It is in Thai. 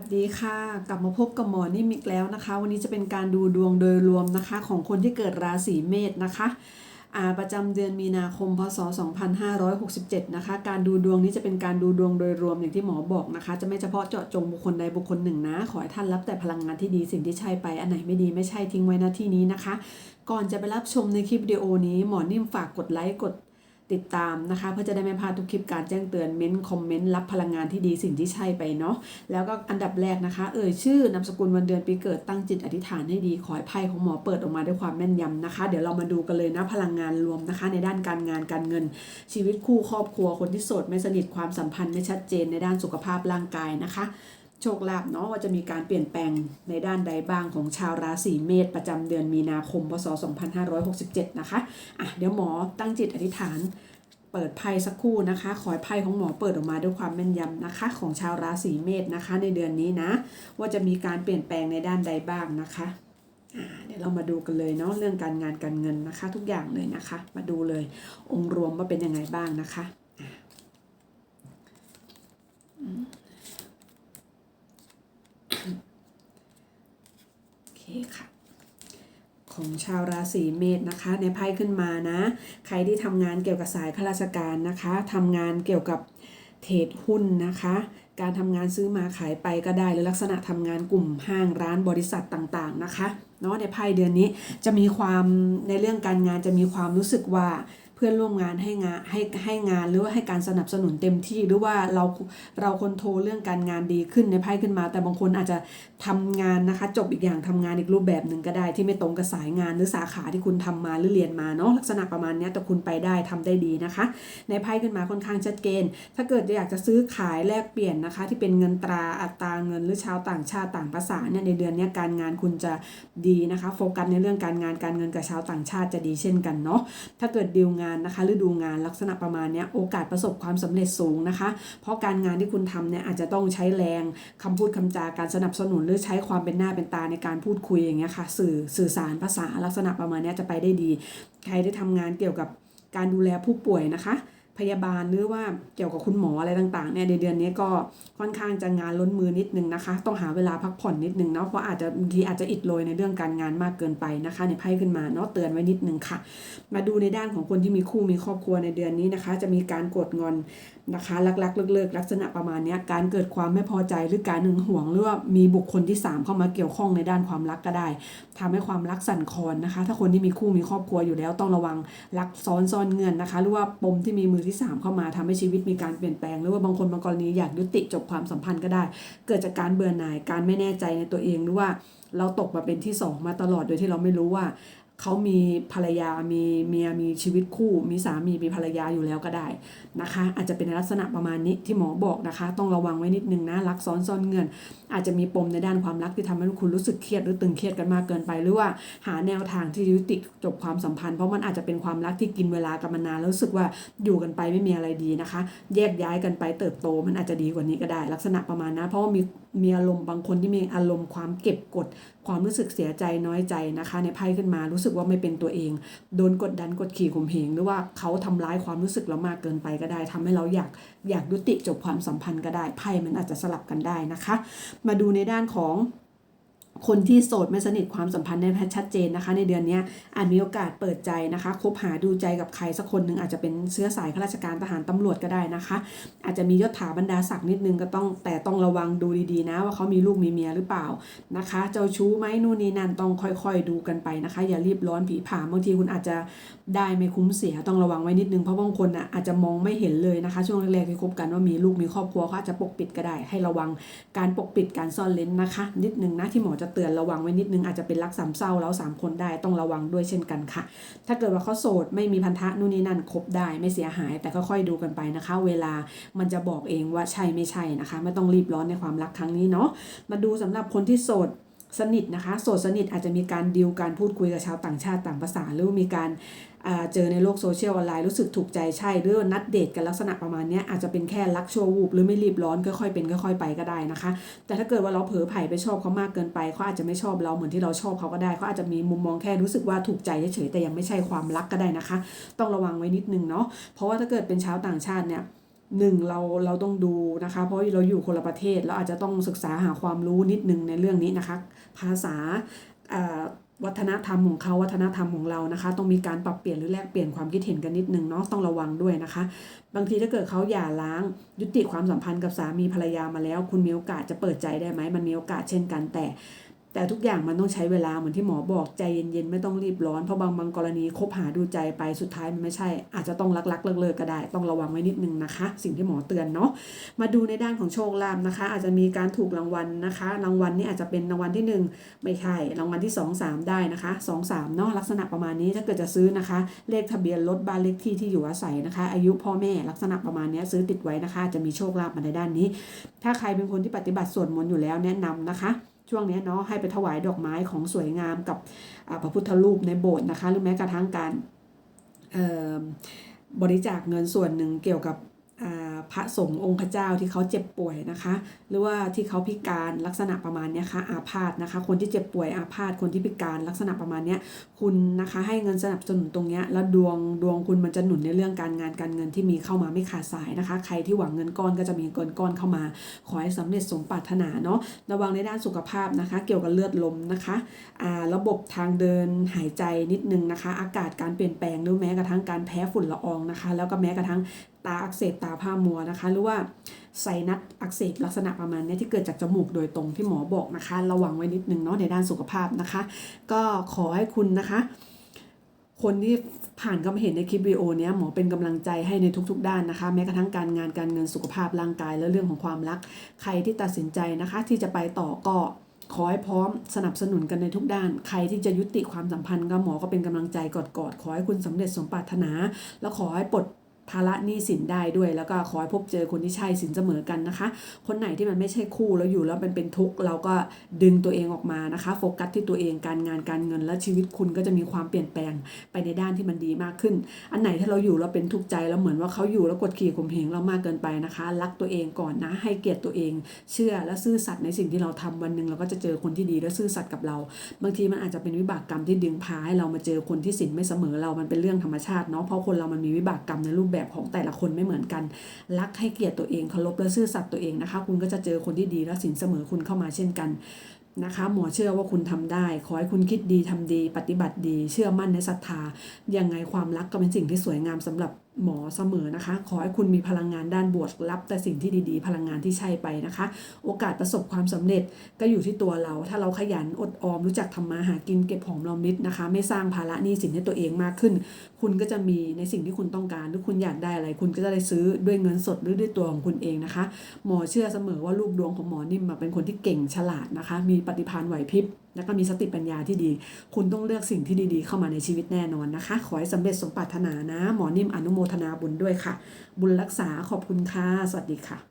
วัสดีค่ะ กลับมาพบกับหมอนิ่มอีกแล้วนะคะ วันนี้จะเป็นการดูดวงโดยรวมนะคะ ของคนที่เกิดราศีเมษนะคะอาประจำเดือนมีนาคมพศ 2567 นะคะ การดูดวงนี้จะเป็นการดูดวงโดยรวมอย่างที่หมอบอกนะคะ จะไม่เฉพาะเจาะจงบุคคลใดบุคคลหนึ่งนะ ขอให้ท่านรับแต่พลังงานที่ดีสิ่งที่ใช่ไป อันไหนไม่ดีไม่ใช่ทิ้งไว้หน้าที่นี้นะคะ ก่อนจะไปรับชมในคลิปวิดีโอนี้หมอนิ่มฝากกดไลค์กด ติดตามนะคะเพื่อจะได้ไม่พลาดทุกคลิปการแจ้งเตือนเม้นคอมเมนต์รับพลังงานที่ดีสิ่งที่ใช่ไปเนาะแล้วก็อันดับแรกนะคะ เอ่ยชื่อนามสกุลวันเดือนปีเกิดตั้งจิตอธิษฐานให้ดีขอให้ไพ่ของหมอเปิดออกมาด้วยความแม่นยำนะคะ เดี๋ยวเรามาดูกันเลยนะพลังงานรวมนะคะ ในด้านการงานการเงิน ชีวิตคู่ครอบครัวคนที่โสดไม่สนิทความสัมพันธ์ไม่ชัดเจนในด้านสุขภาพร่างกายนะคะ โชคลาภเนาะว่าจะมีการเปลี่ยนแปลงในด้านใดบ้างของชาวราศีเมษประจำเดือนมีนาคม พศ 2567 นะคะอะเดี๋ยวหมอตั้งจิตอธิษฐานเปิดไพ่สักครู่นะคะ ขอไพ่ของหมอเปิดออกมาด้วยความแม่นยำนะคะ ของชาวราศีเมษนะคะ ในเดือนนี้นะ ว่าจะมีการเปลี่ยนแปลงในด้านใดบ้างนะคะอ่าเดี๋ยวเรามาดูกันเลยเนาะเรื่องการงานการเงินนะคะ ทุกอย่างเลยนะคะ มาดูเลยองค์รวมว่าเป็นยังไงบ้างนะคะอ่าอืมโอเคค่ะ ของชาวราศีเมษนะคะ ในไพ่ขึ้นมานะ ใครที่ทำงานเกี่ยวกับสายข้าราชการนะคะทำงานเกี่ยวกับเทรดหุ้นนะคะ การทำงานซื้อมาขายไปก็ได้หรือลักษณะทำงานกลุ่มห้างร้านบริษัทต่างๆนะคะเนาะในไพ่เดือนนี้จะมีความในเรื่องการงานจะมีความรู้สึกว่า เพื่อนร่วมงานให้งานให้ให้งานหรือว่าให้การสนับสนุนเต็มที่หรือว่าเราเราคนโทรเรื่องการงานดีขึ้นในไพ่ขึ้นมา แต่บางคนอาจจะทำงานนะคะ จบอีกอย่างทำงานอีกรูปแบบหนึ่งก็ได้ ที่ไม่ตรงกับสายงานหรือสาขาที่คุณทำมาหรือเรียนมาเนาะลักษณะประมาณนี้แต่คุณไปได้ทำได้ดีนะคะ ในไพ่ขึ้นมาค่อนข้างชัดเจนถ้าเกิดอยากจะซื้อขายแลกเปลี่ยนนะคะ ที่เป็นเงินตราอัตราเงินหรือชาวต่างชาติต่างภาษาเนี่ยในเดือนนี้การงานคุณจะดีนะคะ โฟกัสในเรื่องการงานการเงินกับชาวต่างชาติจะดีเช่นกันเนาะถ้าเกิดดีลงานนะคะหรือดูงานลักษณะประมาณนี้โอกาสประสบความสำเร็จสูงนะคะ เพราะการงานที่คุณทำเนี่ยอาจจะต้องใช้แรงคำพูดคำจาการสนับสนุนหรือใช้ความเป็นหน้าเป็นตาในการพูดคุยอย่างเงี้ยค่ะสื่อสื่อสารภาษาลักษณะประมาณนี้จะไปได้ดี ใครได้ทำงานเกี่ยวกับการดูแลผู้ป่วยนะคะ พยาบาลหรือว่าเกี่ยวกับคุณหมออะไรต่างๆเนี่ยในเดือนนี้ก็ค่อนข้างจะงานล้นมือนิดนึงนะคะ ต้องหาเวลาพักผ่อนนิดนึงเนาะเพราะอาจจะบางทีอาจจะอิดโรยในเรื่องการงานมากเกินไปนะคะในไพ่ขึ้นมาเนาะเตือนไว้นิดนึงค่ะ มาดูในด้านของคนที่มีคู่มีครอบครัวในเดือนนี้นะคะ จะมีการกดงอนนะคะลักๆเลิกๆลักษณะประมาณเนี้ยการเกิดความไม่พอใจหรือการหึงหวงหรือว่ามีบุคคลที่ 3 เข้ามาเกี่ยวข้องในด้านความรักก็ได้ทำให้ความรักสั่นคลอนนะคะ ถ้าคนที่มีคู่มีครอบครัวอยู่แล้วต้องระวังรักซ้อนซ่อนเงื่อนนะคะ หรือว่าปมที่มีมือที่ 3 เข้ามาทำให้ชีวิตมีการเปลี่ยนแปลง หรือว่าบางคนบางกรณีอยากยุติจบความสัมพันธ์ก็ได้ เกิดจากการเบื่อหน่ายการไม่แน่ใจในตัวเองหรือว่าเราตกมาเป็นที่สองมาตลอดโดยที่เราไม่รู้ว่า เขามีภรรยา มีเมีย มีชีวิตคู่ มีสามี มีภรรยาอยู่แล้วก็ได้นะคะ อาจจะเป็นลักษณะประมาณนี้ที่หมอบอกนะคะ ต้องระวังไว้นิดนึงนะ รักซ้อนซ่อนเงิน อาจจะมีปมในด้านความรักที่ทำให้คุณรู้สึกเครียดหรือตึงเครียดกันมากเกินไป หรือว่าหาแนวทางที่ยุติจบความสัมพันธ์ เพราะมันอาจจะเป็นความรักที่กินเวลากันมานานแล้วรู้สึกว่าอยู่กันไปไม่มีอะไรดีนะคะ แยกย้ายกันไปเติบโตมันอาจจะดีกว่านี้ก็ได้ ลักษณะประมาณนะเพราะว่ามีมีอารมณ์บางคนที่มีอารมณ์ความเก็บกด ความรู้สึกเสียใจน้อยใจนะคะ ในไพ่ขึ้นมารู้สึกว่าไม่เป็นตัวเอง โดนกดดันกดขี่ข่มเหงหรือว่าเขาทำร้ายความรู้สึกเรามากเกินไปก็ได้ทำให้เราอยากอยากยุติจบความสัมพันธ์ก็ได้ไพ่มันอาจจะสลับกันได้นะคะ มาดูในด้านของ คนที่โสดไม่สนิทความสัมพันธ์ในแพทชัดเจนนะคะ ในเดือนนี้อาจมีโอกาสเปิดใจนะคะคบหาดูใจกับใครสักคนหนึ่งอาจจะเป็นเชื้อสายข้าราชการทหารตำรวจก็ได้นะคะ อาจจะมียศถาบรรดาศักดิ์นิดนึงก็ต้องแต่ต้องระวังดูดีๆนะ ว่าเขามีลูกมีเมียหรือเปล่านะคะ เจ้าชู้ไหมนู่นนี่นั่นต้องค่อยๆดูกันไปนะคะ อย่ารีบร้อนผีผ่าบางทีคุณอาจจะได้ไม่คุ้มเสียต้องระวังไว้นิดนึงเพราะบางคนอะอาจจะมองไม่เห็นเลยนะคะ ช่วงแรกๆที่คบกันว่ามีลูกมีครอบครัวเขาอาจจะปกปิดก็ได้ ให้ระวังการปกปิดการซ่อนเลนนะคะ นิดนึงนะที่หมอจะเตือนระวังไว้นิดนึงอาจจะเป็นรักสามเศร้าแล้วสามคนได้ต้องระวังด้วยเช่นกันค่ะ ถ้าเกิดว่าเขาโสดไม่มีพันธะนู่นนี่นั่นคบได้ไม่เสียหาย แต่ค่อยๆดูกันไปนะคะ เวลามันจะบอกเองว่าใช่ไม่ใช่นะคะ ไม่ต้องรีบร้อนในความรักครั้งนี้เนาะมาดูสำหรับคนที่โสดสนิทนะคะ โสดสนิทอาจจะมีการดิวการพูดคุยกับชาวต่างชาติต่างภาษาหรือมีการ เจอในโลกโซเชียลออนไลน์รู้สึกถูกใจใช่หรือนัดเดทกันลักษณะประมาณนี้อาจจะเป็นแค่รักชั่ววูบหรือไม่รีบร้อนค่อยๆเป็นค่อยๆไปก็ได้นะคะ แต่ถ้าเกิดว่าเราเผลอไผ่ไปชอบเขามากเกินไปเขาอาจจะไม่ชอบเราเหมือนที่เราชอบเขาก็ได้เขาอาจจะมีมุมมองแค่รู้สึกว่าถูกใจเฉยๆแต่ยังไม่ใช่ความรักก็ได้นะคะ ต้องระวังไว้นิดนึงเนาะเพราะว่าถ้าเกิดเป็นชาวต่างชาติเนี่ยหนึ่งเราเราต้องดูนะคะ เพราะเราอยู่คนละประเทศเราอาจจะต้องศึกษาหาความรู้นิดนึงในเรื่องนี้นะคะ ภาษาเอ่อ วัฒนธรรมของเขาวัฒนธรรมของเรานะคะ ต้องมีการปรับเปลี่ยนหรือแลกเปลี่ยนความคิดเห็นกันนิดนึงเนาะต้องระวังด้วยนะคะ บางทีถ้าเกิดเขาหย่าร้างยุติความสัมพันธ์กับสามีภรรยามาแล้ว คุณมีโอกาสจะเปิดใจได้ไหมมันมีโอกาสเช่นกันแต่ แต่ทุกอย่างมันต้องใช้เวลาเหมือนที่หมอบอกใจเย็นๆ ไม่ต้องรีบร้อน เพราะบางบางกรณีคบหาดูใจไปสุดท้ายมันไม่ใช่ อาจจะต้องลักๆเลิกๆก็ได้ ต้องระวังไว้นิดนึงนะคะ สิ่งที่หมอเตือนเนาะมาดูในด้านของโชคลาภนะคะ อาจจะมีการถูกรางวัลนะคะ รางวัลนี้อาจจะเป็นรางวัลที่หนึ่งไม่ใช่รางวัลที่สองสามได้นะคะสองสามเนาะลักษณะประมาณนี้ถ้าเกิดจะซื้อนะคะ เลขทะเบียนรถบ้านเลขที่ที่อยู่อาศัยนะคะ อายุพ่อแม่ลักษณะประมาณนี้ซื้อติดไว้นะคะ จะมีโชคลาภมาในด้านนี้ ถ้าใครเป็นคนที่ปฏิบัติสวดมนต์อยู่แล้วแนะนำนะคะ ช่วงนี้เนาะให้ไปถวายดอกไม้ของสวยงามกับพระพุทธรูปในโบสถ์นะคะ หรือแม้กระทั่งการบริจาคเงินส่วนหนึ่งเกี่ยวกับา พระสงฆ์องค์พระเจ้าที่เขาเจ็บป่วยนะคะ หรือว่าที่เขาพิการลักษณะประมาณนี้ค่ะอาพาธนะคะ คนที่เจ็บป่วยอาพาธคนที่พิการลักษณะประมาณนี้คุณนะคะให้เงินสนับสนุนตรงนี้แล้วดวงดวงคุณมันจะหนุนในเรื่องการงานการเงินที่มีเข้ามาไม่ขาดสายนะคะ ใครที่หวังเงินก้อนก็จะมีเงินก้อนเข้ามา ขอให้สำเร็จสมปรารถนาเนาะระวังในด้านสุขภาพนะคะ เกี่ยวกับเลือดลมนะคะอ่าระบบทางเดินหายใจนิดนึงนะคะ อากาศการเปลี่ยนแปลงหรือแม้กระทั่งการแพ้ฝุ่นละอองนะคะ แล้วก็แม้กระทั่งตาอักเสบตาผ้ามัวนะคะ หรือว่าไซนัสอักเสบลักษณะประมาณนี้ที่เกิดจากจมูกโดยตรงที่หมอบอกนะคะ ระวังไว้นิดนึงเนาะในด้านสุขภาพนะคะ ก็ขอให้คุณนะคะ คนที่ผ่านเข้ามาเห็นในคลิปวิดีโอนี้หมอเป็นกำลังใจให้ในทุก ๆ ด้านนะคะ แม้กระทั่งการงานการเงินสุขภาพร่างกายและเรื่องของความรัก ใครที่ตัดสินใจนะคะ ที่จะไปต่อก็ขอให้พร้อมสนับสนุนกันในทุกด้าน ใครที่จะยุติความสัมพันธ์ก็หมอก็เป็นกำลังใจกอดๆขอให้คุณสำเร็จสมปรารถนา แล้วขอให้ปลด ภาระหนี้สินได้ด้วย แล้วก็ขอให้พบเจอคนที่ใช่สินเสมอกันนะคะ คนไหนที่มันไม่ใช่คู่แล้วอยู่แล้วมันเป็นทุกข์เราก็ดึงตัวเองออกมานะคะ โฟกัสที่ตัวเองการงานการเงิน และชีวิตคุณก็จะมีความเปลี่ยนแปลงไปในด้านที่มันดีมากขึ้น อันไหนถ้าเราอยู่เราเป็นทุกข์ใจแล้วเหมือนว่าเขาอยู่แล้วกดขี่ข่มเหงเรามากเกินไปนะคะ รักตัวเองก่อนนะ ให้เกียรติตัวเอง เชื่อและซื่อสัตย์ในสิ่งที่เราทำวันหนึ่งเราก็จะเจอคนที่ดีและซื่อสัตย์กับเรา บางทีมันอาจจะเป็นวิบากกรรมที่ดึงพาให้เรามาเจอคนที่สินไม่เสมอเรามันเป็นเรื่องธรรมชาติเนาะเพราะคนเรามันมีวิบากกรรมในรูปแบบแบบของแต่ละคนไม่เหมือนกัน รักให้เกียรติตัวเองเคารพและซื่อสัตย์ตัวเองนะคะ คุณก็จะเจอคนที่ดีและสินเสมอคุณเข้ามาเช่นกันนะคะหมอเชื่อว่าคุณทำได้ ขอให้คุณคิดดีทำดี ปฏิบัติดี เชื่อมั่นในศรัทธายังไงความรักก็เป็นสิ่งที่สวยงามสำหรับ หมอเสมอนะคะ ขอให้คุณมีพลังงานด้านบวกรับแต่สิ่งที่ดีๆ พลังงานที่ใช่ไปนะคะ โอกาสประสบความสำเร็จก็อยู่ที่ตัวเรา ถ้าเราขยันอดออมรู้จักทำมาหากินเก็บหอมรอมริบนะคะ ไม่สร้างภาระหนี้สินให้ตัวเองมากขึ้น คุณก็จะมีในสิ่งที่คุณต้องการ หรือคุณอยากได้อะไร คุณก็จะได้ซื้อด้วยเงินสดหรือด้วยตัวของคุณเองนะคะ หมอเชื่อเสมอว่าลูกดวงของหมอนิ่มเป็นคนที่เก่งฉลาดนะคะ มีปฏิภาณไหวพริบแล้วก็มีสติปัญญาที่ดี คุณต้องเลือกสิ่งที่ดีๆ เข้ามาในชีวิตแน่นอนนะคะ ขอให้สำเร็จสมปรารถนานะ หมอนิ่มอนุโมทนาบุญด้วยค่ะ บุญรักษาขอบคุณค่ะ สวัสดีค่ะ